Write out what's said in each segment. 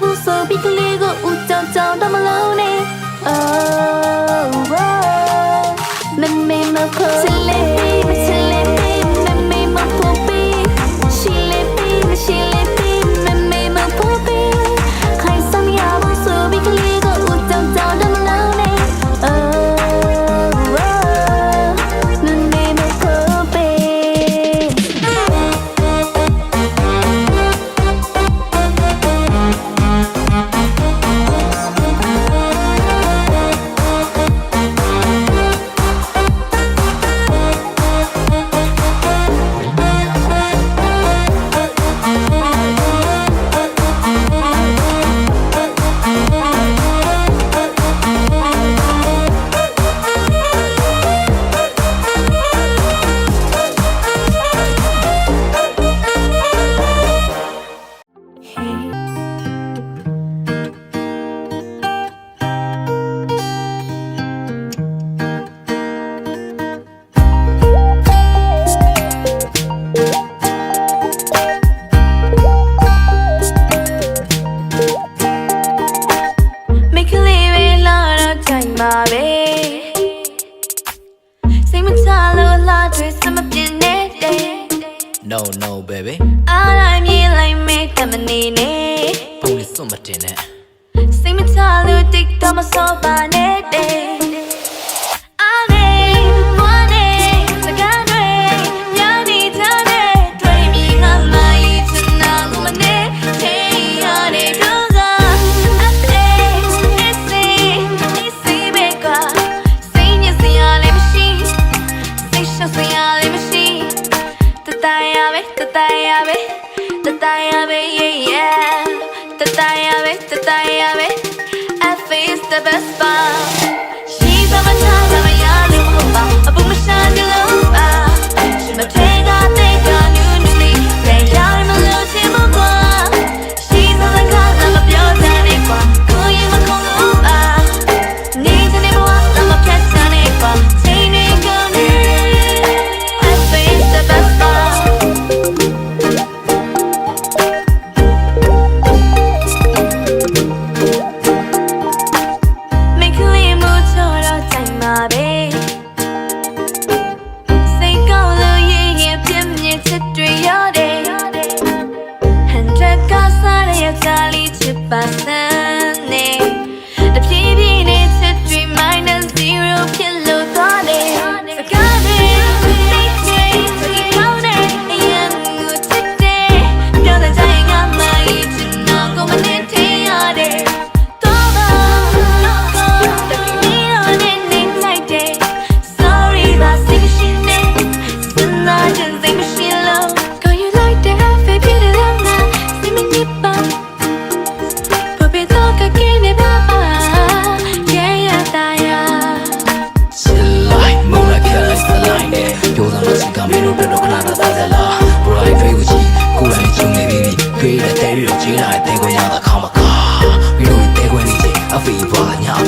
ဘူးဆိုပြီးကလေးကိုဦးကြောင်ကြောင်တော့မလုံးနဲ့ Oh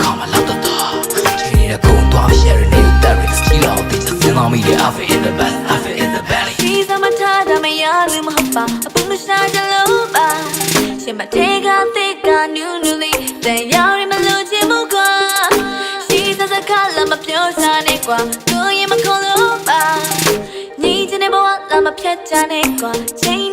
ကောင်းမလောက်တော့တော့ဒီနေ့ကုန်းသွား share နေတော့တက်ရစ်ကြီးလောက်တည်စင်းအောင်မိတဲ့ half in the back half in the belly ဒီသမထဒါမရလို့မဟုတ်ပါအပူရှာကြလို့ပါရှင်မတေကတေကနူးနူးလေးတန်ရောင်းရမလို့ချင်မှုကွာစီစစခါလာမပြောစားနဲ့ကွာသူရင်မခေါ်လို့ပါညီချင်တဲ့ဘဝလာမဖြတ်ချနဲ့ကွာချင်း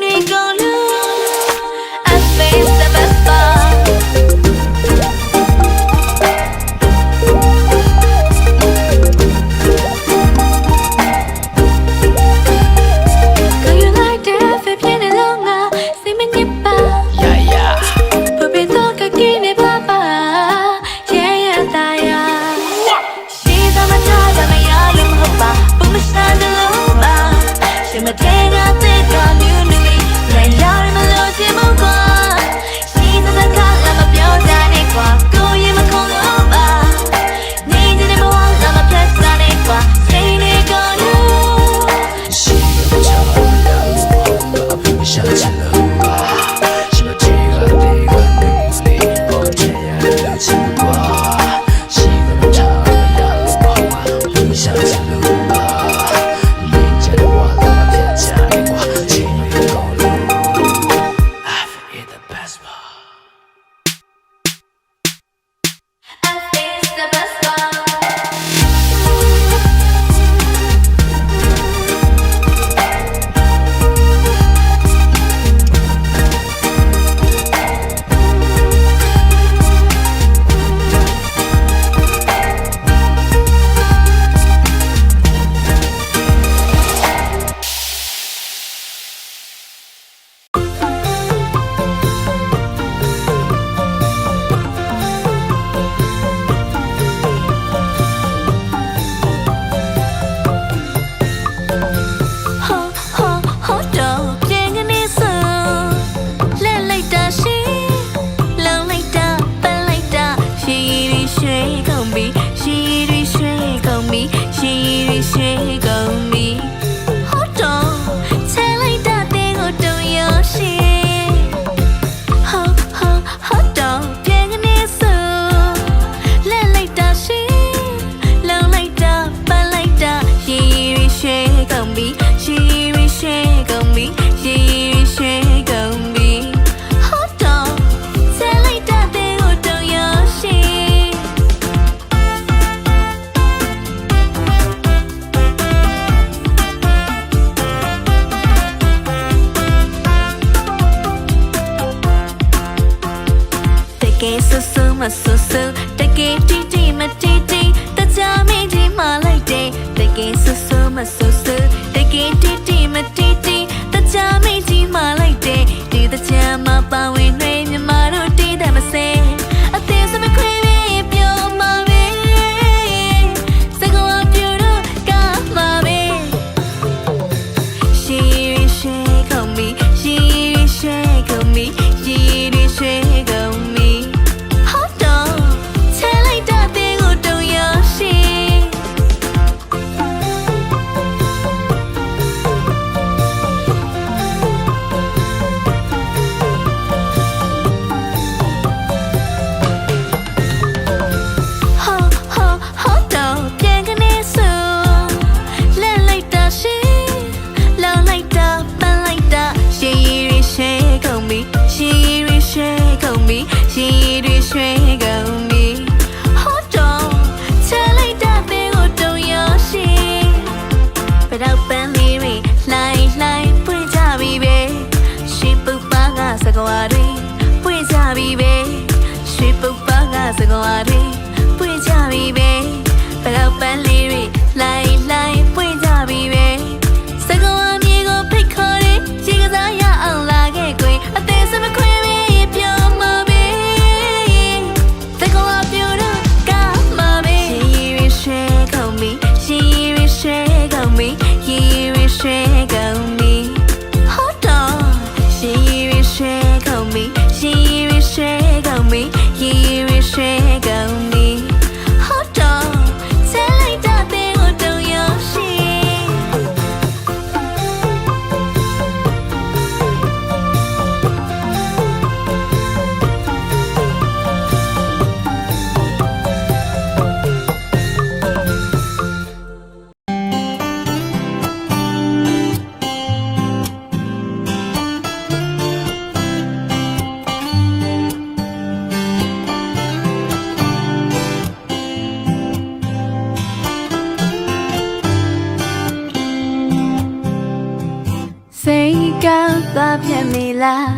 သွားပြန်ပြီလား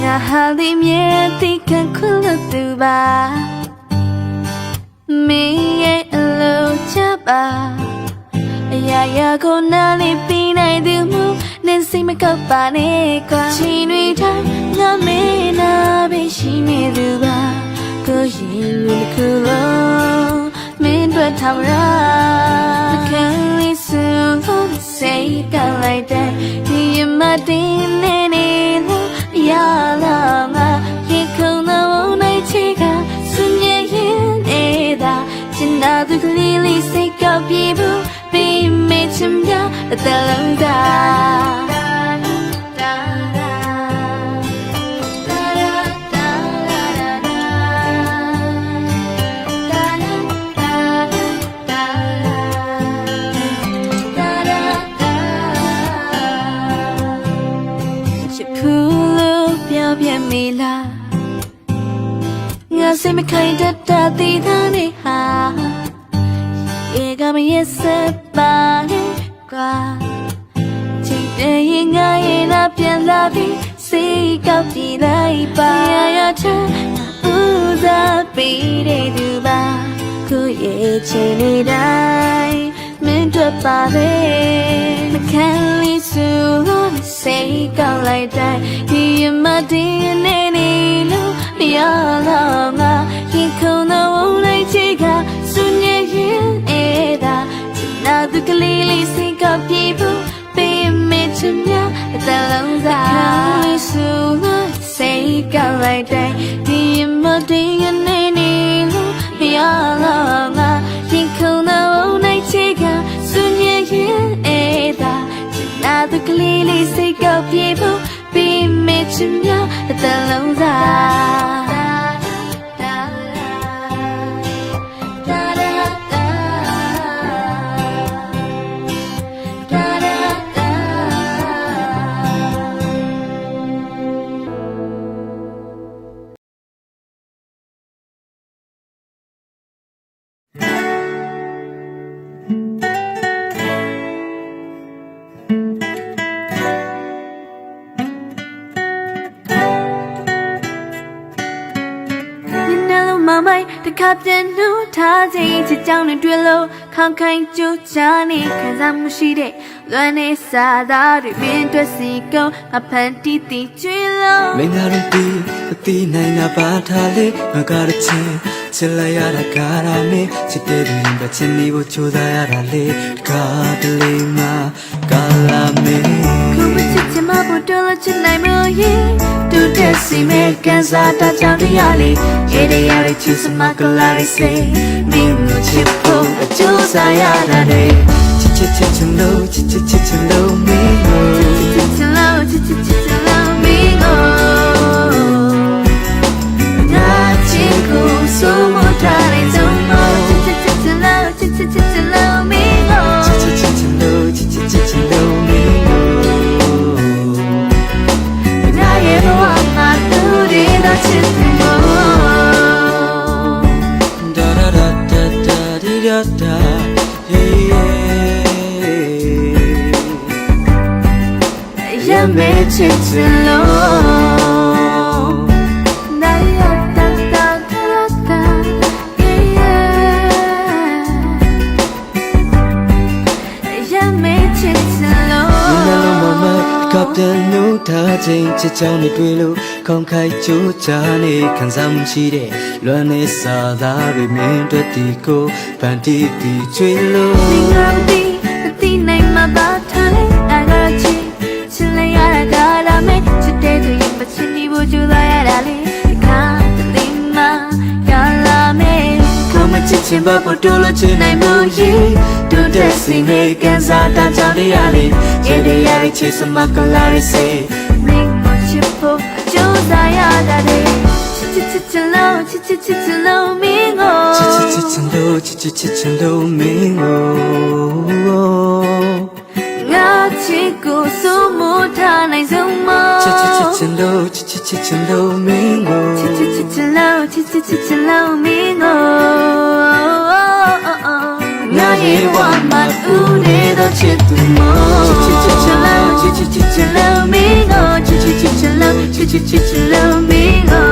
ငါဟာဒီမြေတိခံခွလို့သူပါမင်းရဲ့အလိုချပါအရာရာကိုနားလေးပြီးနိုင်သူမူနင်းစိတ်မကောက်ပါနဲ့ကွာချီတွေတိုင်းငါမင်းနာပဲရှိနေသူပါကိုရင်လူတစ်ခုလုံးမင်းတို့ထောင်ရာမခံလေးစုလို့ စိတ်ကလိုက်တဲ့ဒီမတင်နေနေလို့ရလာမှာရေခုံတော့နိုင်ချေကစွညရင်နေတာချင်တာသူကလေးလေးစိတ်ကောက်ပြေဘူးပြီးမေချင်ပြအတလုံးသား မခိုင်တတ်တာသိသားနေဟာဧကမရဲ့စပါနဲ့ကွာချစ်တဲ့ရင်ငါရဲ့လာပြန်လာပြီးစိတ်ကောက်ကြည့်လိုက်ပါရရချာဦးစားပေးတဲ့သူပါကိုရဲ့ချင်နေတိုင်းမင်းတို့ပါပဲမခံလေးစုလို့စိတ်ကောက်လိုက်တိုင်းဒီမတင်နေနေလို့ မရတော့ငါရင်ခုန်တော့လိုက်ချေကစွညရင်အဲ့ဒါချင်နာသူကလေးလေးစိတ်ကောက်ပြေဖို့ပေးမေချင်မြအတလုံးစားခံလေးစုလို့စိတ်ကောက်လိုက်တိုင်းဒီမတင်နေနေလို့မရတော့ငါရင်ခုန်တော့လိုက်ချေက မေချင်မြအတလုံးစား ခြင်းချစ်ကြောင်းနဲ့တွေ့လို့ခေါင်းခိုင်းကြိုးချနေခံစားမှုရှိတဲ့လွမ်းနေစားသားတွေမင်းတွေ့စီကုန်းအဖန်တီးတီးကျွေးလို့မင်းသားတို့ဒီအတိနိုင်တာပါထားလေငါကားတဲ့ချင်းချစ်လိုက်ရတာကားရမင်းချစ်တဲ့ရင်ပဲချစ်နေဖို့ကြိုးစားရတာလေတကားတလေမှာကာလာမင်းခုမချစ်ချင်မဖို့တော်လို့ချစ်နိုင်မရဲ့တူတဲ့စီမဲ့ကန်စားတာကြောင့်တရားလေးရေရရချစ်စမကလာလေးစေမင်းကိုချစ်ဖို့အကျိုးစားရတာလေချစ်ချစ်ချစ်ချင်လို့ချစ်ချစ်ချစ်ချင်လို့မင်းကို ချစ်ချင်လို့မင်းကိုငါရဲ့ဘဝမှာသူတွေတော့ချစ်တယ်မို့ da da da da da di da da yeah ရမေချစ်ချ ကြောင့်တွေ့လို့ခုန်ခိုက်ကြိုးချနေခံစားမှုရှိတဲ့လွမ်းနေစားသားတွေမင်းတို့ဒီကိုဗန်တီတီချွေလို့ဒီငါဒီအတိနိုင်မှာပါထိုင်အရာချီချင်လဲရတာကလာမယ်ချစ်တဲ့သူရဲ့ပချင်ဒီဘူးကျူလာရတာလေခါတိမာရလာမယ်ကိုမချစ်ချင်ဘပေါ်တို့လို့ချင်နိုင်မှုကြီးတို့တဲ့စင်နေကန်စားတာကြောင့်ရလေရေရရချစ်စမကလာရစေ Chichilo, chichilo, mingo. Chichilo, chichilo, mingo. Ngā chiku sumu tā nai zumo. Chichilo, chichilo, mingo. Chichilo, chichilo, mingo. ကူနေသောချစ်သူမချစ်ချစ်ချစ်လောချစ်ချစ်ချစ်ချစ်လောမင်းကိုချစ်ချစ်ချစ်ချစ်လောချစ်ချစ်ချစ်ချစ်လောမင်းကို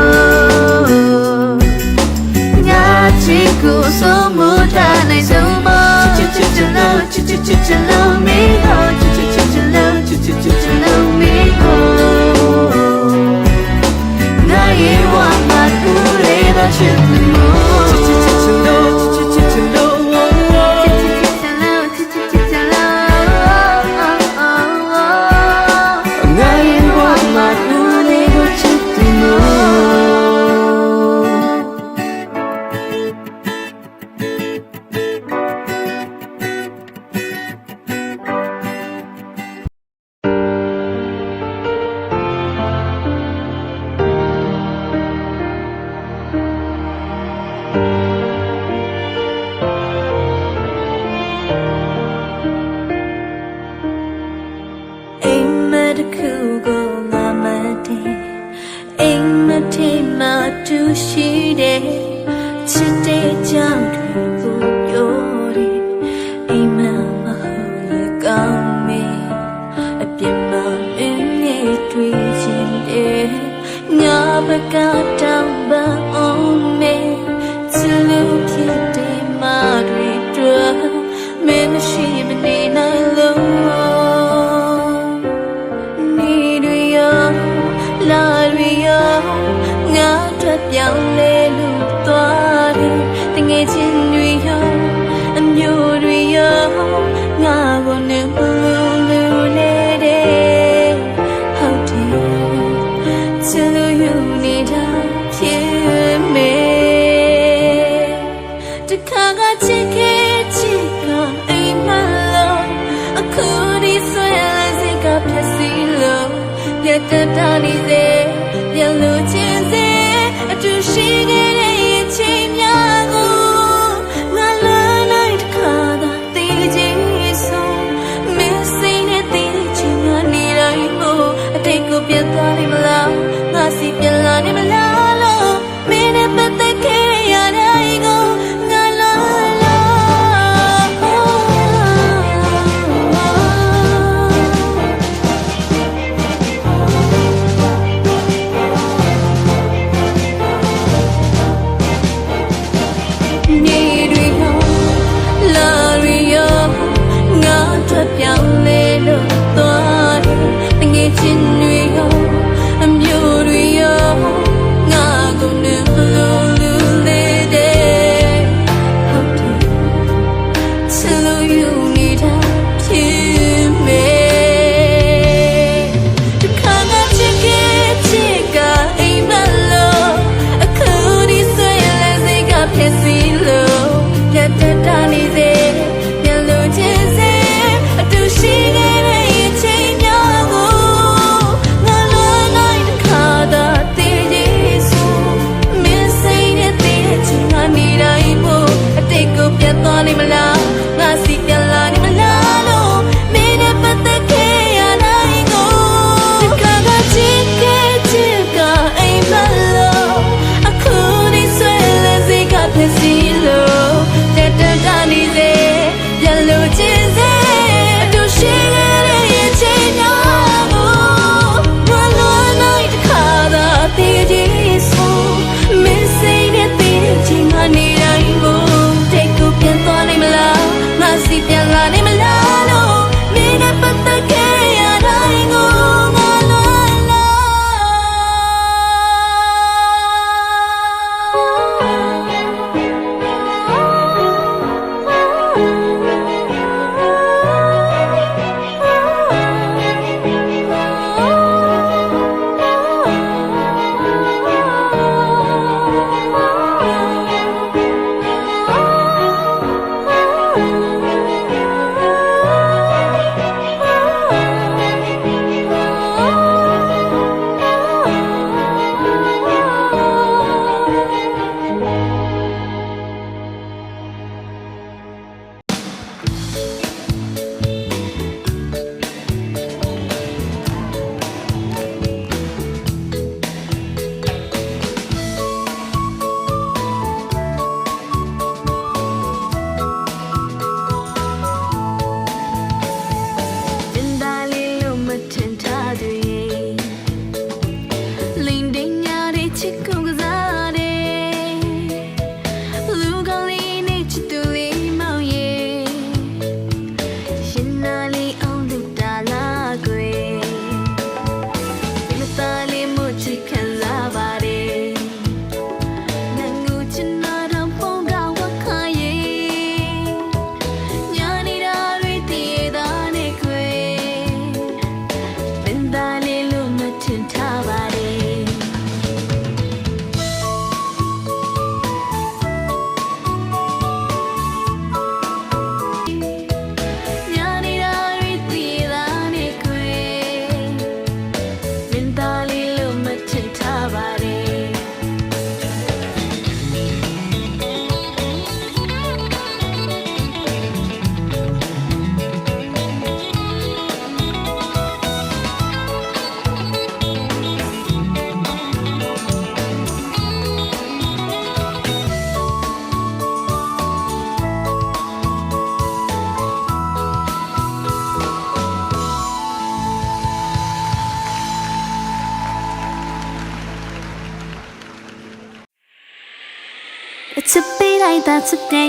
ငါချစ်ကိုဆုံးမထားနိုင်ဆုံးမချစ်ချစ်ချစ်ချစ်လောချစ်ချစ်ချစ်ချစ်လောမင်းကိုချစ်ချစ်ချစ်ချစ်လောချစ်ချစ်ချစ်ချစ်လောမင်းကိုငါရဲ့ဝါမှာကူနေသောချစ်သူမ ဘ တ်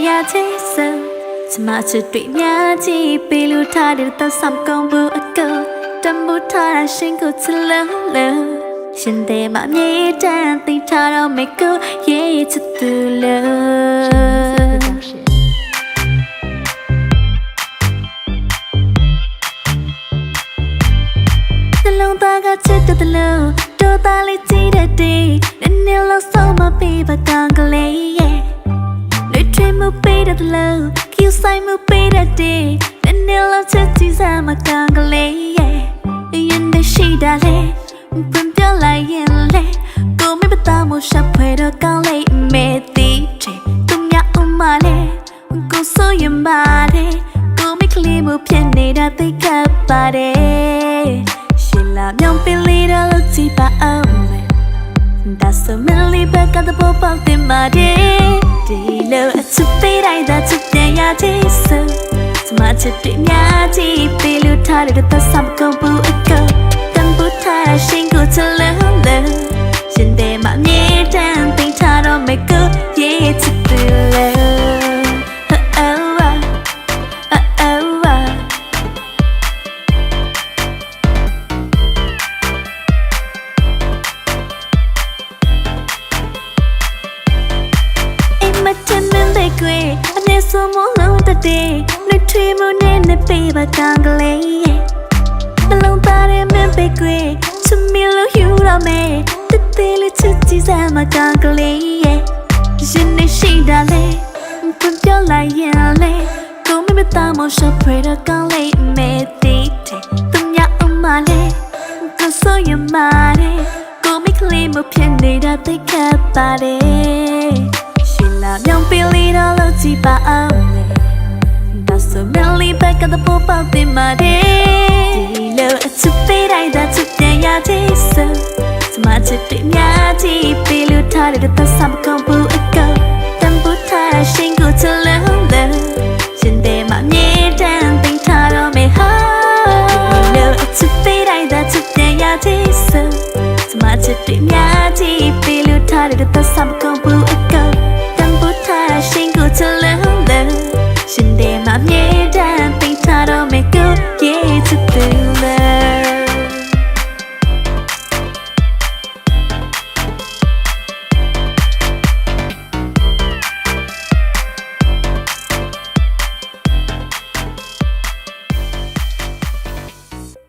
ချစ်ပြန်ရချင်စံချမချစ်တွေ့များကြည့်ပေးလို့ထားတဲ့သဆမ်ကောင်းဘူးအကောတမှုထားတာရှင်ကိုချစ်လို့လို့ရှင်တဲ့မမြေတန်သိထားတော့မေကိုရေးချစ်သူလို့နှလုံးသားကချစ်တဲ့လို့တို့သားလေးကြည့်တဲ့တေးနည်းနည်းလောက်ဆုံးမပေးပါကောင်းကလေးရဲ့ လွတ်ထွေးမှုပေးတဲ့လို့ကျူဆိုင်မှုပေးတဲ့တဲ့နည်းနည်းလောက်ချက်ကြည့်စမ်းမကံကလေးရဲ့ရင်တရှိတာလေပွန်ပြလိုက်ရင်လေကိုမပတာမရှပ်ဖွယ်တော့ကောင်းလိုက်မဲတီတဲ့သူများအမလေးကိုဆိုရင်ပါတဲ့ကိုမကလေးမှုဖြစ်နေတာသိကပ်ပါတယ်ရှင်လာမြောင်ပင်လေးတော့လို့ကြည့်ပါအောင်မယ် That's so many back at the pop of the muddy ဒီလိုအချစ်ပေးတိုင်းသာချစ်ပြန်ရသေးစို့စမချစ်တွေများကြည့်ပေးလို့ထား ရှင်လာမြောင်ပင်လေးတော့လို့ကြည့်ပါအောင်လေ That's so really back at the pop out in my day ဒီလိုအချစ်ပေးတိုင်းသာချစ်ပြန်ရသေးစို့စမချစ်တွေများကြည့်ပေးလို့ထားတဲ့သက်ဆမ်းကုန်ဘူးအကောတန်ဖို့ထားတဲ့ရှင်ကိုချလန်းလန်းရှင်တဲ့မမြေတန်သိထားတော့မေဟာဒီလိုအချစ်ပေးတိုင်းသာ 침대에 맘 예다